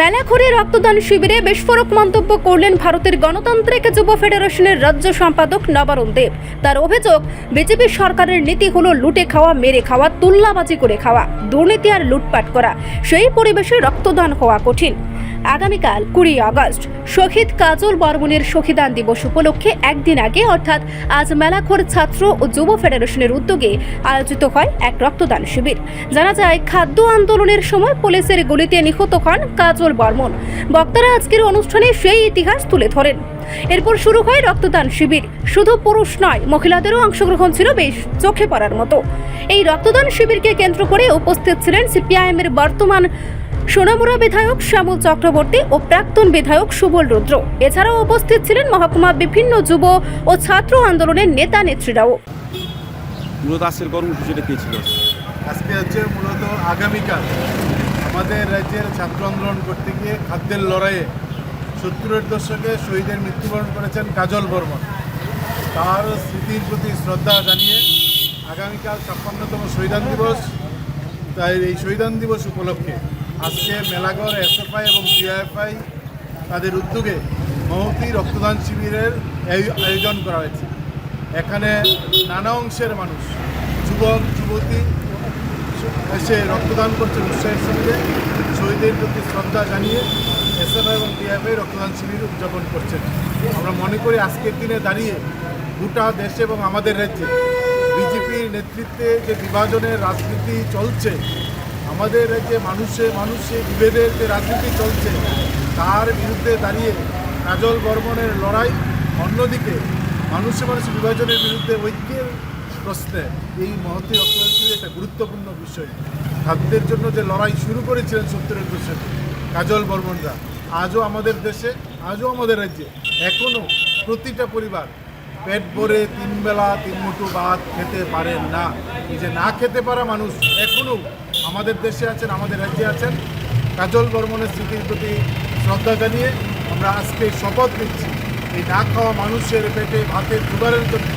মেলাখড়ে রক্তদান শিবিরে বিস্ফোরক মন্তব্য করলেন ভারতের গণতান্ত্রিক যুব ফেডারেশনের রাজ্য সম্পাদক নবারুণ দেব। তার অভিযোগ, বিজেপি সরকারের নীতি হল লুটে খাওয়া, মেরে খাওয়া, তুল্লাবাজি করে খাওয়া, দুর্নীতি আর লুটপাট করা। সেই পরিবেশে রক্তদান হওয়া কঠিন। আগামীকাল কুড়ি আগস্ট, শহীদ কাজল বর্মনের শহীদান দিবস উপলক্ষে একদিন আগে, অর্থাৎ আজ মেলাখোর ছাত্র ও যুব ফেডারেশনের উদ্যোগে আয়োজিত হয় এক রক্তদান শিবির। জানা যায়, খাদ্য আন্দোলনের সময় পুলিশের গুলিতে নিহত হন কাজল বর্মন বক্তারা আজকের অনুষ্ঠানে সেই ইতিহাস তুলে ধরেন। এরপর শুরু হয় রক্তদান শিবির। শুধু পুরুষ নয়, মহিলাদেরও অংশগ্রহণ ছিল বেশ চোখে পড়ার মতো। এই রক্তদান শিবিরকে কেন্দ্র করে উপস্থিত ছিলেন সিপিআইএমের বর্তমান সোনামুড়া বিধায়ক শ্যামল চক্রবর্তী ও প্রাক্তন বিধায়ক সুবল রুদ্র। এছাড়াও উপস্থিত ছিলেন মহকুমা বিভিন্ন যুব ও ছাত্র আন্দোলনের নেতা নেত্রীরাও। মূলত আজকের কর্মসূচিটা কী ছিল? আজকে হচ্ছে মূলত আগামীকাল আমাদের রাজ্যের ছাত্র আন্দোলন করতে গিয়ে খাদ্যের লড়াইয়ে সত্তরের দশকে শহীদের মৃত্যুবরণ করেছেন কাজল বর্মন। তার স্মৃতির প্রতি শ্রদ্ধা জানিয়ে আগামীকাল ছাপ্পান্নতম শহীদান দিবস তাই এই শহীদান দিবস উপলক্ষে আজকে মেলাগড় এসএফআই এবং ডিআইএফআই তাদের উদ্যোগে মহতি রক্তদান শিবিরের আয়ো- আয়োজন করা হয়েছে। এখানে নানা অংশের মানুষ, যুবক, যুবতী এসে রক্তদান করছেন উৎসাহের সঙ্গে। শহীদের প্রতি শ্রদ্ধা জানিয়ে এসএফআই এবং ডিএফআই রক্তদান শিবির উদযাপন করছেন। আমরা মনে করি আজকের দিনে দাঁড়িয়ে গোটা দেশে এবং আমাদের রাজ্যে বিজেপির নেতৃত্বে যে বিভাজনের রাজনীতি চলছে আমাদের রাজ্যে মানুষে মানুষে বিভেদের যে রাজনীতি চলছে, তার বিরুদ্ধে দাঁড়িয়ে কাজল বর্মনের লড়াই অন্যদিকে মানুষে মানুষে বিভাজনের বিরুদ্ধে ঐক্যের প্রশ্নে এই মহতি শিবির একটা গুরুত্বপূর্ণ বিষয়। খাদ্যের জন্য যে লড়াই শুরু করেছিলেন সত্তরের দশকে কাজল বর্মনরা, আজও আমাদের দেশে, আজও আমাদের রাজ্যে এখনও প্রতিটা পরিবার পেট ভরে তিন বেলা তিন মুঠো ভাত খেতে পারেন না। যে না খেতে পারা মানুষ এখনও আমাদের দেশে আছেন, আমাদের রাজ্যে আছেন। কাজল বর্মনের স্মৃতির প্রতি শ্রদ্ধা জানিয়ে আমরা আজকে শপথ নিচ্ছি এই না খাওয়া মানুষের পেটে ভাতের জোগাড়ের জন্য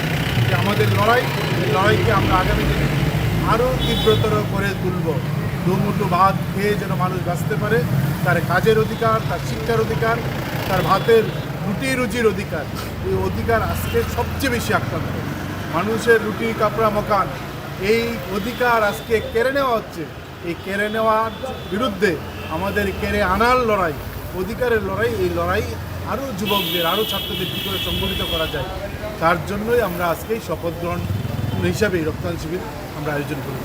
যে আমাদের লড়াই, এই লড়াইকে আমরা আগামী দিনে আরও তীব্রতর করে তুলব। দুমুঠো ভাত খেয়ে যেন মানুষ বাঁচতে পারে, তার কাজের অধিকার, তার শিক্ষার অধিকার, তার ভাতের রুটি রুজির অধিকার, এই অধিকার আজকে সবচেয়ে বেশি আক্রান্ত। মানুষের রুটি কাপড়া মকান, এই অধিকার আজকে কেড়ে নেওয়া হচ্ছে। এই কেড়ে নেওয়ার বিরুদ্ধে আমাদের কেড়ে আনার লড়াই, অধিকারের লড়াই, এই লড়াই আরও যুবকদের, আরও ছাত্রদের কী করে সংগঠিত করা যায়, তার জন্যই আমরা আজকে শপথ গ্রহণ হিসাবে রক্তদান শিবির আমরা আয়োজন করি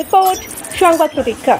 রিপোর্ট, সংবাদ প্রতীক্ষা।